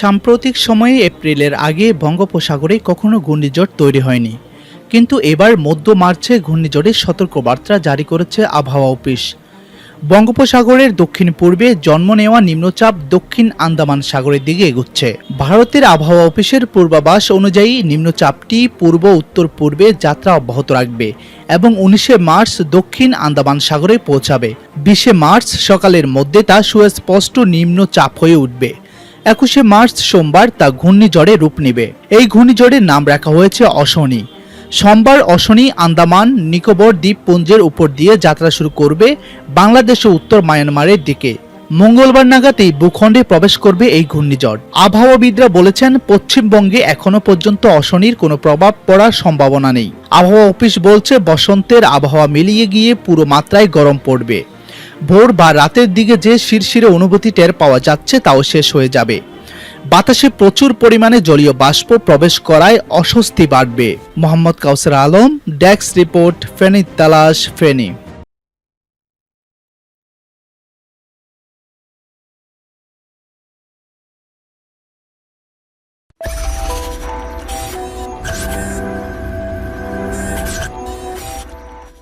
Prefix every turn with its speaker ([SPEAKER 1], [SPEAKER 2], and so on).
[SPEAKER 1] সাম্প্রতিক সময়ে এপ্রিলের আগে বঙ্গোপসাগরে কখনো ঘূর্ণিঝড় তৈরি হয়নি। কিন্তু এবার মধ্য মার্চে ঘূর্ণিঝড়ের সতর্কবার্তা জারি করেছে আবহাওয়া অফিস। বঙ্গোপসাগরের দক্ষিণ পূর্বে জন্ম নেওয়া নিম্নচাপ দক্ষিণ আন্দামান সাগরের দিকে এগুচ্ছে। ভারতের আবহাওয়া অফিসের পূর্বাভাস অনুযায়ী নিম্নচাপটি পূর্ব, উত্তর পূর্বে যাত্রা অব্যাহত রাখবে এবং উনিশে মার্চ দক্ষিণ আন্দামান সাগরে পৌঁছাবে। বিশে মার্চ সকালের মধ্যে তা সুস্পষ্ট নিম্নচাপ হয়ে উঠবে। একুশে মার্চ সোমবার তা ঘূর্ণিঝড়ে রূপ নেবে। এই ঘূর্ণিঝড়ের নাম রাখা হয়েছে অশনি। সোমবার অশনি, আন্দামান, নিকোবর দ্বীপপুঞ্জের উপর দিয়ে যাত্রা শুরু করবে বাংলাদেশ ও উত্তর মায়ানমারের দিকে। মঙ্গলবার নাগাদ এই ভূখণ্ডে প্রবেশ করবে এই ঘূর্ণিঝড়। আবহাওয়াবিদরা বলেছেন, পশ্চিমবঙ্গে এখনও পর্যন্ত অশনির কোনো প্রভাব পড়ার সম্ভাবনা নেই। আবহাওয়া অফিস বলছে, বসন্তের আবহাওয়া মিলিয়ে গিয়ে পুরো মাত্রায় গরম পড়বে। ভোর বা রাতের দিকে যে শিরশিরে অনুভূতি টের পাওয়া যাচ্ছে, তাও শেষ হয়ে যাবে। বাতাসে প্রচুর পরিমাণে জলীয় বাষ্প প্রবেশ করায় অস্বস্তি বাড়বে। মোহাম্মদ কাউসার আলম ডেক্স রিপোর্ট, ফেনী, তালাশ, ফেনী।